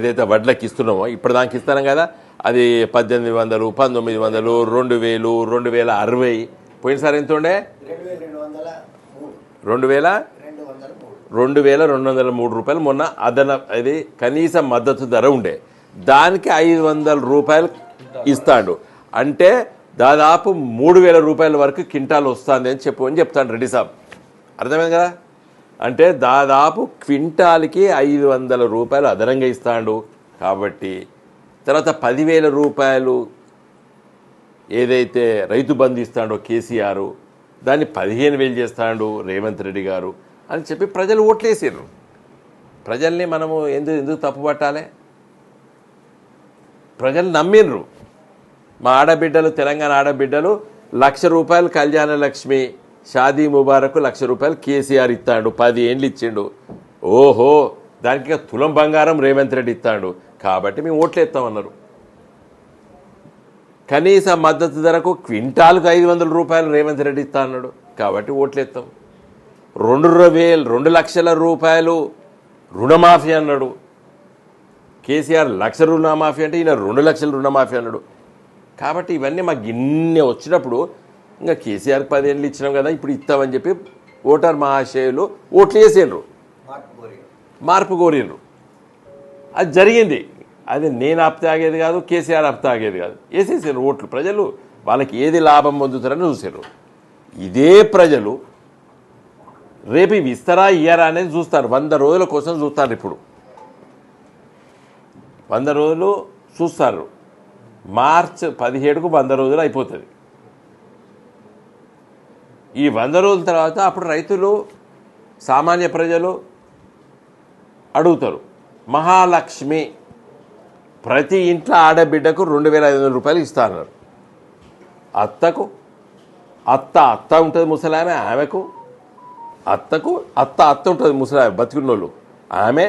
ఏదైతే వడ్లకి ఇస్తున్నామో ఇప్పుడు దానికి ఇస్తున్నాం కదా. అది పద్దెనిమిది వందలు పంతొమ్మిది వందలు రెండు వేలు రెండు వేల అరవై. పోయినసారి ఎంత ఉండే రెండు వేల రెండు వేల రెండు వందల మూడు రూపాయలు మొన్న అదన అది కనీస మద్దతు ధర ఉండే. దానికి ఐదు వందల రూపాయలు ఇస్తాడు. అంటే దాదాపు మూడు వేల రూపాయల వరకు కింటాలు వస్తుంది అని చెప్పు అని చెప్తాడు రెడ్డి సాబ్. అర్థమైంది కదా? అంటే దాదాపు క్వింటాల్కి ఐదు వందల రూపాయలు అదనంగా ఇస్తాడు. కాబట్టి తర్వాత పదివేల రూపాయలు ఏదైతే రైతు బంధు ఇస్తాడో కేసీఆర్ దాన్ని పదిహేను వేలు చేస్తాడు రేవంత్ రెడ్డి గారు అని చెప్పి ప్రజలు ఓట్లేసారు ప్రజల్ని మనము ఎందుకు ఎందుకు తప్పు పట్టాలి? ప్రజలు నమ్మిండ్రు మా ఆడబిడ్డలు తెలంగాణ ఆడబిడ్డలు లక్ష రూపాయలు కళ్యాణ లక్ష్మి షాదీ ముబారక్ లక్ష రూపాయలు కేసీఆర్ ఇస్తాడు పది ఏండ్లు ఇచ్చిండు. ఓహో దానికి తులం బంగారం రేవంత్ రెడ్డి ఇస్తాడు. కాబట్టి మేము ఓట్లు ఇస్తామన్నారు కనీస మద్దతు ధరకు క్వింటాల్కు ఐదు వందల రూపాయలు రేవంత్ రెడ్డి ఇస్తా అన్నాడు. కాబట్టి ఓట్లు ఇస్తాం రెండు వేలు రెండు లక్షల రూపాయలు రుణమాఫీ అన్నాడు. కేసీఆర్ లక్ష రుణమాఫీ అంటే ఈయన రెండు లక్షల రుణమాఫీ అన్నాడు. కాబట్టి ఇవన్నీ మాకు ఇన్ని వచ్చినప్పుడు ఇంకా కేసీఆర్ పదేళ్ళు ఇచ్చినాం కదా ఇప్పుడు ఇస్తామని చెప్పి ఓటర్ మహాశయులు ఓట్లు వేసిండ్రు. మార్పు కోరి మార్పు కోరిండ్రు అది జరిగింది. అది నేను అప్త ఆగేది కాదు కేసీఆర్ అప్త ఆగేది కాదు. వేసేసారు ఓట్లు. ప్రజలు వాళ్ళకి ఏది లాభం పొందుతారని చూసారు ఇదే ప్రజలు రేపు ఇవి ఇస్తారా ఇయ్యారా అనేది చూస్తారు. వంద రోజుల కోసం చూస్తారు ఇప్పుడు. వంద రోజులు చూస్తారు. మార్చ్ పదిహేడుకు వంద రోజులు అయిపోతుంది. ఈ వంద రోజుల తర్వాత అప్పుడు రైతులు సామాన్య ప్రజలు అడుగుతారు మహాలక్ష్మి ప్రతి ఇంట్లో ఆడబిడ్డకు రెండు వేల ఐదు వందల రూపాయలు ఇస్తారన్నారు అత్తకు అత్త అత్త ఉంటుంది ముసలామె ఆమెకు అత్తకు అత్త అత్త ఉంటుంది ముసలామె బతికున్నోళ్ళు ఆమె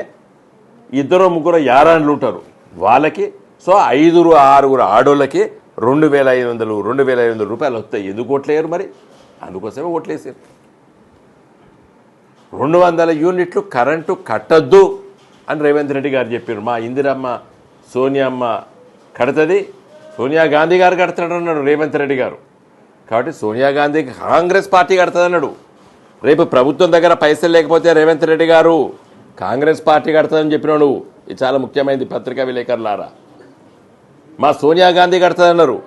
ఇద్దరు ముగ్గురు యారాండ్లు ఉంటారు వాళ్ళకి సో ఐదుగురు ఆరుగురు ఆడోళ్ళకి రెండు వేల ఐదు వందలు రెండు వేల ఐదు వందల రూపాయలు వస్తాయి. ఎందుకు ఓట్లేయరు మరి? అందుకోసమే ఓట్లేసారు. రెండు వందల యూనిట్లు కరెంటు కట్టద్దు అని రేవంత్ రెడ్డి గారు చెప్పారు. మా ఇందిరమ్మ సోనియమ్మ కడుతుంది సోనియా గాంధీ గారు కడతాడు అన్నాడు రేవంత్ రెడ్డి గారు. కాబట్టి సోనియా గాంధీ కాంగ్రెస్ పార్టీ కడుతుంది అన్నాడు. రేపు ప్రభుత్వం దగ్గర పైసలు లేకపోతే రేవంత్ రెడ్డి గారు కాంగ్రెస్ పార్టీ కడుతుందని చెప్పినాడు. ఇది చాలా ముఖ్యమైనది పత్రికా విలేకరులారా. మా సోనియా గాంధీ కడుతుందన్నారు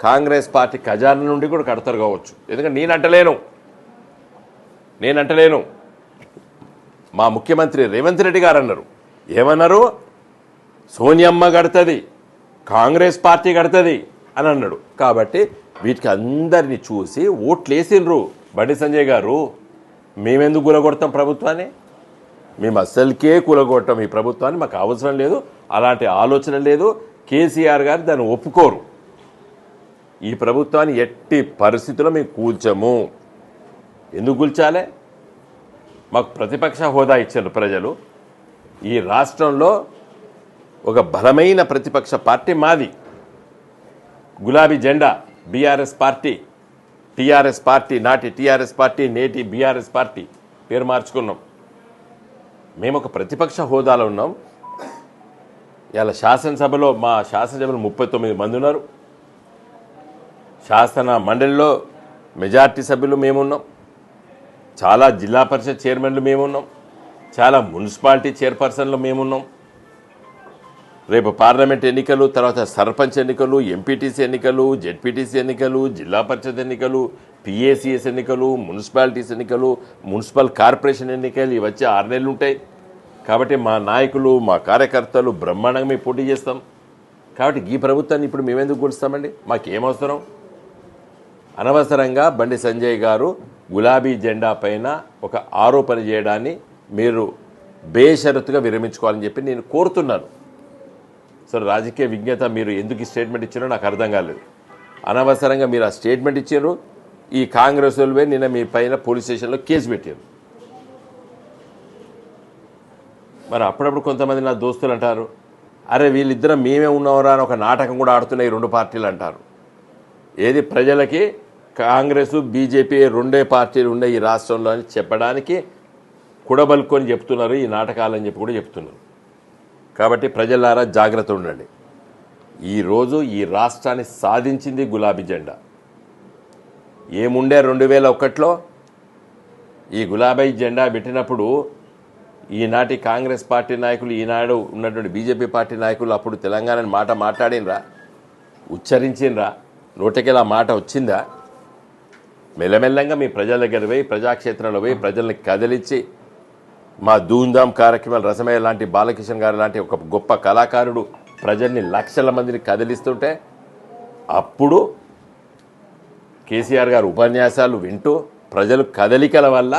కాంగ్రెస్ పార్టీ ఖజానా నుండి కూడా కడతారు కావచ్చు. ఎందుకంటే నేను అంటలేను. నేను అంటలేను. మా ముఖ్యమంత్రి రేవంత్ రెడ్డి గారు అన్నారు. ఏమన్నారు? సోనియమ్మ కడుతుంది కాంగ్రెస్ పార్టీ కడుతుంది అని అన్నాడు. కాబట్టి వీటికి అందరినీ చూసి ఓట్లు వేసిండ్రు బండి సంజయ్ గారు. మేమెందుకు కూలగొడతాం ప్రభుత్వాన్ని? మేము అస్సలకే కూలగొట్టం ఈ ప్రభుత్వాన్ని. మాకు అవసరం లేదు. అలాంటి ఆలోచన లేదు. కేసీఆర్ గారు దాన్ని ఒప్పుకోరు. ఈ ప్రభుత్వాన్ని ఎట్టి పరిస్థితుల్లో మేము కూల్చము. ఎందుకు కూల్చాలి? మాకు ప్రతిపక్ష హోదా ఇచ్చారు ప్రజలు. ఈ రాష్ట్రంలో ఒక బలమైన ప్రతిపక్ష పార్టీ మాది. గులాబీ జెండా బీఆర్ఎస్ పార్టీ టీఆర్ఎస్ పార్టీ నాటి టీఆర్ఎస్ పార్టీ నేటి బీఆర్ఎస్ పార్టీ పేరు మార్చుకున్నాం. మేము ఒక ప్రతిపక్ష హోదాలో ఉన్నాం. ఇలా శాసనసభలో మా శాసనసభలో ముప్పై తొమ్మిది మంది ఉన్నారు. శాసన మండలిలో మెజార్టీ సభ్యులు మేమున్నాం. చాలా జిల్లా పరిషత్ చైర్మన్లు మేమున్నాం. చాలా మున్సిపాలిటీ చైర్పర్సన్లు మేమున్నాం. రేపు పార్లమెంట్ ఎన్నికలు తర్వాత సర్పంచ్ ఎన్నికలు ఎంపీటీసీ ఎన్నికలు జెడ్పీటీసీ ఎన్నికలు జిల్లా పరిషత్ ఎన్నికలు పిఏసీఎస్ ఎన్నికలు మున్సిపాలిటీస్ ఎన్నికలు మున్సిపల్ కార్పొరేషన్ ఎన్నికలు ఇవి ఆరు నెలలు ఉంటాయి. కాబట్టి మా నాయకులు మా కార్యకర్తలు బ్రహ్మాండంగా మేము పోటీ చేస్తాం. కాబట్టి ఈ ప్రభుత్వాన్ని ఇప్పుడు మేమెందుకు గెలుస్తామండి? మాకేం అవసరం? అనవసరంగా బండి సంజయ్ గారు గులాబీ జెండా పైన ఒక ఆరోపణ చేయడాన్ని మీరు బేషరతుగా విరమించుకోవాలని చెప్పి నేను కోరుతున్నాను. సో రాజకీయ విజ్ఞత మీరు ఎందుకు ఈ స్టేట్మెంట్ ఇచ్చారో నాకు అర్థం కాలేదు. అనవసరంగా మీరు ఆ స్టేట్మెంట్ ఇచ్చారు. ఈ కాంగ్రెస్ వాళ్ళే నిన్న మీ పైన పోలీస్ స్టేషన్లో కేసు పెట్టారు. మరి అప్పుడప్పుడు కొంతమంది నా దోస్తులు అంటారు అరే వీళ్ళిద్దరం మేమే ఉన్నవరా అని ఒక నాటకం కూడా ఆడుతున్నాయి ఈ రెండు పార్టీలు అంటారు. ఏది ప్రజలకి కాంగ్రెస్ బీజేపీ రెండే పార్టీలు ఉండే ఈ రాష్ట్రంలో అని చెప్పడానికి కుడబలుకొని చెప్తున్నారు ఈ నాటకాలని చెప్పి కూడా చెప్తున్నారు. కాబట్టి ప్రజలారా జాగ్రత్త ఉండండి. ఈరోజు ఈ రాష్ట్రాన్ని సాధించింది గులాబీ జెండా. ఏముండే రెండు వేల ఒకటిలో ఈ గులాబీ జెండా పెట్టినప్పుడు ఈనాటి కాంగ్రెస్ పార్టీ నాయకులు ఈనాడు ఉన్నటువంటి బీజేపీ పార్టీ నాయకులు అప్పుడు తెలంగాణ మాట మాట్లాడినరా? ఉచ్చరించినరా? నోటికెళ్ళి మాట వచ్చిందా? మెల్లమెల్లంగా మీ ప్రజల దగ్గర పోయి ప్రజాక్షేత్రంలో పోయి ప్రజల్ని కదిలించి మా ధూమ్ధామ్ కార్యక్రమాలు రసమయ్య లాంటి బాలకిషన్ గారు లాంటి ఒక గొప్ప కళాకారుడు ప్రజల్ని లక్షల మందిని కదిలిస్తుంటే అప్పుడు కేసీఆర్ గారు ఉపన్యాసాలు వింటూ ప్రజలు కదలికల వల్ల